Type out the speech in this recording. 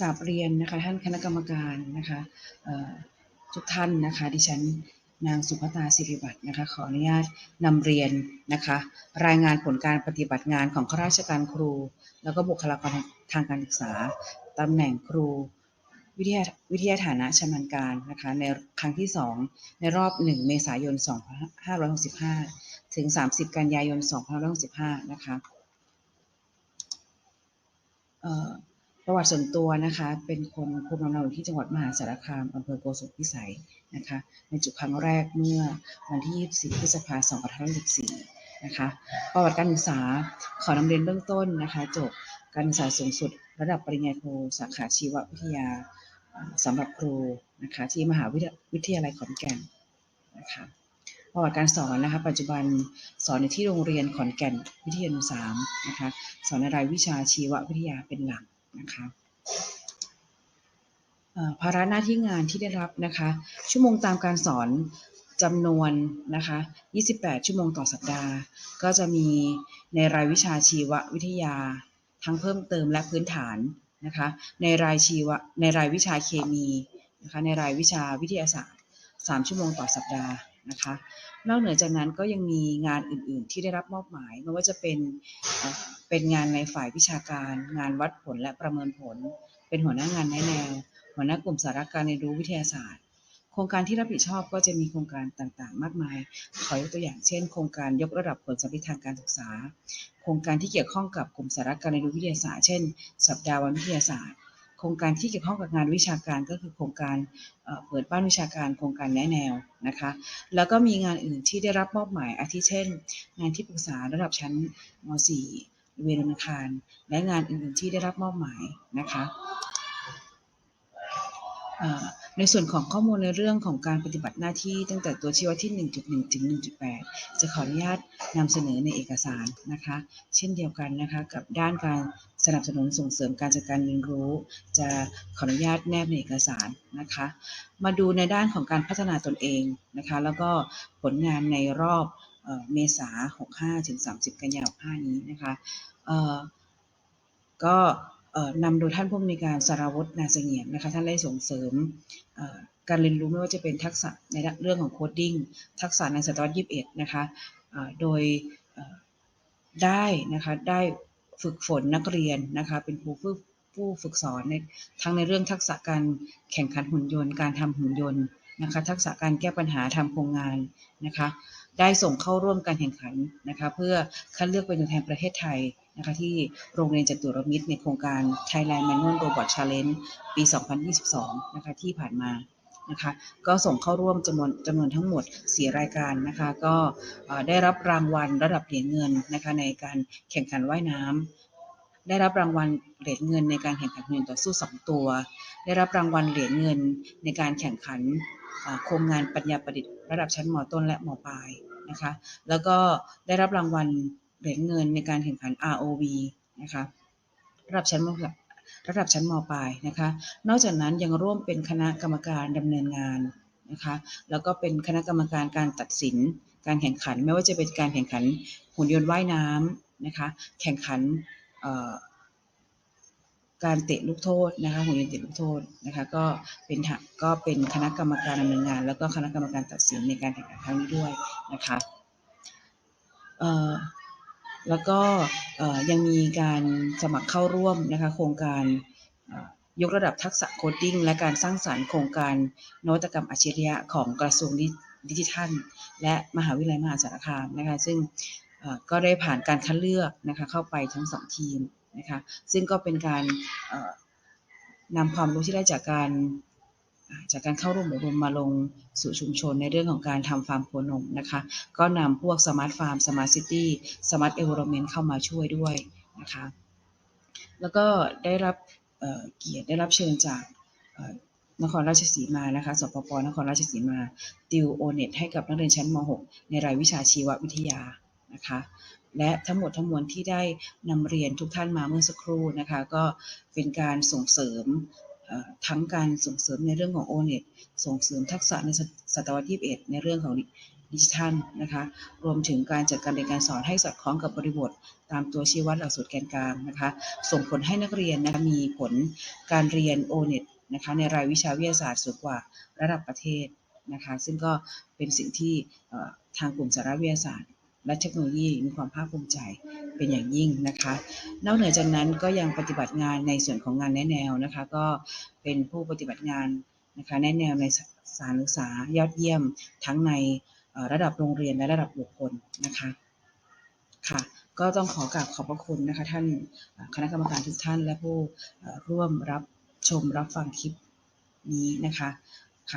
กราบเรียนนะคะท่านคณะกรรมการนะคะทุกท่านนะคะดิฉันนางสุภตาสิริบัตรนะคะขออนุญาตนำเรียนนะคะรายงานผลการปฏิบัติงานของข้าราชการครู แล้วก็บุคลากรทางการศึกษาตำแหน่งครูวิทยาวิทยาฐานะชำนาญการนะคะในครั้งที่ 2 ในรอบ 1 เมษายน 2565 ถึง 30 กันยายน 2565 นะคะเอ่อ ประวัติส่วนตัวนะคะ เป็นคนภูมิลำเนาอยู่ที่จังหวัดมหาสารคามอำเภอโกสุมพิสัยนะคะในจุดครั้งแรกเมื่อวันที่ 24 พฤษภาคม 2564 นะคะ ประวัติการศึกษาขอนำเรียนเบื้องต้นนะคะ จบการศึกษาสูงสุด ระดับปริญญาโทสาขาชีววิทยาสำหรับครูนะคะที่มหาวิทยาวิทยาลัยขอนแก่นนะคะประวัติการสอนนะคะ ปัจจุบันสอนในที่โรงเรียนขอนแก่นวิทยานุสามนะคะสอนในรายวิชาชีววิทยาเป็นหลัก นะคะภาระหน้าที่งานที่ได้รับนะคะ ชั่วโมงตามการสอนจำนวนนะคะ 28 ชั่วโมงต่อสัปดาห์ ก็จะมีในรายวิชาชีววิทยา ทั้งเพิ่มเติมและพื้นฐานนะคะ ในรายชีวในรายวิชาเคมีนะคะ ในรายวิชาวิทยาศาสตร์ 3 ชั่วโมงต่อสัปดาห์ นะคะ นอกเหนือจากนั้นก็ยังมีงานอื่นๆ ที่ได้รับมอบหมายไม่ว่าจะเป็นเป็นงานในฝ่ายวิชาการ งานวัดผลและประเมินผล เป็นหัวหน้างานแนแนว หัวหน้ากลุ่มสาระการเรียนรู้วิทยาศาสตร์ โครงการที่รับผิดชอบก็จะมีโครงการต่างๆ มากมาย ขอยกตัวอย่างเช่น โครงการยกระดับผลสำเร็จทางการศึกษา โครงการที่เกี่ยวข้องกับกลุ่มสาระการเรียนรู้วิทยาศาสตร์ เช่น สัปดาห์วันวิทยาศาสตร์ โครงการที่เกี่ยวข้องกับงานวิชาการก็คือโครงการเปิดบ้านวิชาการโครงการแนะแนวนะคะ แล้วก็มีงานอื่นที่ได้รับมอบหมายอาทิเช่น งานที่ปรึกษาระดับชั้นม .4 เวรวันอังคาร และงานอื่นๆที่ได้รับมอบหมายนะคะ ในส่วนของข้อมูลในเรื่องของการปฏิบัติหน้าที่ตั้งแต่ตัวชี้วัดที่ 1.1 ถึง 1.8 จะขออนุญาตนำเสนอในเอกสารนะคะ เช่นเดียวกันนะคะกับด้านการสนับสนุนส่งเสริมการจัดการเรียนรู้ จะขออนุญาตแนบในเอกสารนะคะ มาดูในด้านของการพัฒนาตนเองนะคะ แล้วก็ผลงานในรอบเออเมษา65 ถึง 30 กันยายน 65 นี้นะคะก็ นำโดยท่านผู้อำนวยการสารวุฒินาเสงียมนะคะท่านได้ส่งเสริมการเรียนรู้ไม่ว่าจะเป็นทักษะในเรื่องของโคดดิ้งทักษะในศตวรรษที่21นะคะโดยได้นะคะได้ฝึกฝนนักเรียนนะคะเป็นผู้ฝึกผู้ฝึกสอนในทั้งในเรื่องทักษะการแข่งขันหุ่นยนต์ การทำหุ่นยนต์นะคะทักษะการแก้ปัญหาทำโครงงานนะคะได้ส่งเข้าร่วมการแข่งขันนะคะเพื่อคัดเลือกเป็นตัวแทนประเทศไทย นะคะที่โรงเรียนจตุรมิตรในโครงการ Thailand Manual Robot Challenge ปี 2022 นะคะที่ผ่านมานะคะก็ส่งเข้าร่วมจำนวนจำนวนทั้งหมด 4 รายการนะคะก็ได้รับรางวัลระดับเหรียญเงินนะคะในการแข่งขันว่ายน้ำได้รับรางวัลเหรียญเงินในการแข่งขันหุ่นต่อสู้ 2 ตัว ได้รับรางวัลเหรียญเงินในการแข่งขันโครงงานปัญญาประดิษฐ์ระดับชั้นมต้นและมปลายนะคะแล้วก็ได้รับรางวัล เหรียญเงินในการแข่งขัน ROV นะคะระดับชั้นมระดับชั้นมปลายนะคะ นอกจากนั้นยังร่วมเป็นคณะกรรมการดำเนินงานนะคะ แล้วก็เป็นคณะกรรมการการตัดสิน การแข่งขัน ไม่ว่าจะเป็นการแข่งขันหุ่นยนต์ว่ายน้ำนะคะ แข่งขันการเตะลูกโทษนะคะหุ่นยนต์เตะลูกโทษนะคะ ก็เป็นก็เป็นคณะกรรมการดำเนินงาน แล้วก็คณะกรรมการตัดสินในการแข่งขันครั้งนี้ด้วยนะคะ แล้วก็ยังมีการสมัครเข้าร่วมนะคะโครงการยกระดับทักษะโคดดิ้งและการสร้างสรรค์โครงการนวัตกรรมอัจฉริยะของกระทรวงดิจิทัล และมหาวิทยาลัยมหาสารคามนะคะซึ่งก็ได้ผ่านการคัดเลือกนะคะเข้าไปทั้งสองทีมนะคะซึ่งก็เป็นการนำความรู้ที่ได้จากการ จากการเข้าร่วมอบรมมาลงสู่ชุมชนในเรื่องของการทำฟาร์มโคนมนะคะ ก็นำพวกสมาร์ทฟาร์มสมาร์ทซิตี้สมาร์ทเอเวอร์เมนต์เข้ามาช่วยด้วยนะคะแล้วก็ได้รับเเกียรติได้รับเชิญจากนครราชสีมานะคะสปปนครราชสีมาติวโอเน็ตให้กับนักเรียนชั้นม .6 ในรายวิชาชีววิทยานะคะและทั้งหมดทั้งมวลที่ได้นำเรียนทุกท่านมาเมื่อสักครู่นะคะ ก็เป็นการส่งเสริม ทั้งการส่งเสริมในเรื่องของ o n e t ส่งเสริมทักษะในศตวรรษที่21ในเรื่องของดิจิทัลนะคะรวมถึงการจัดการเรียนการสอนให้สอดคล้องกับบริบท ตามตัวชี้วัดหลักสูตรแกนกลางนะคะส่งผลให้นักเรียนนะคะมีผลการเรียน O-NET นะคะในรายวิชาวิทยาศาสตร์สูงกว่าระดับประเทศนะคะซึ่งก็เป็นสิ่งที่ทางกลุ่มสารวิทยาศาสตร์ และเทคโนโลยีมีความภาคภูมิใจเป็นอย่างยิ่งนะคะ นอกเหนือจากนั้นก็ยังปฏิบัติงานในส่วนของงานแนะแนวนะคะ ก็เป็นผู้ปฏิบัติงานนะคะแนะแนวในสานศึกษายอดเยี่ยมทั้งในระดับโรงเรียนและระดับบุคคลนะคะค่ะก็ต้องขอกราบขอบพระคุณนะคะ ท่านคณะกรรมการทุกท่านและผู้ร่วมรับชมรับฟังคลิปนี้นะคะ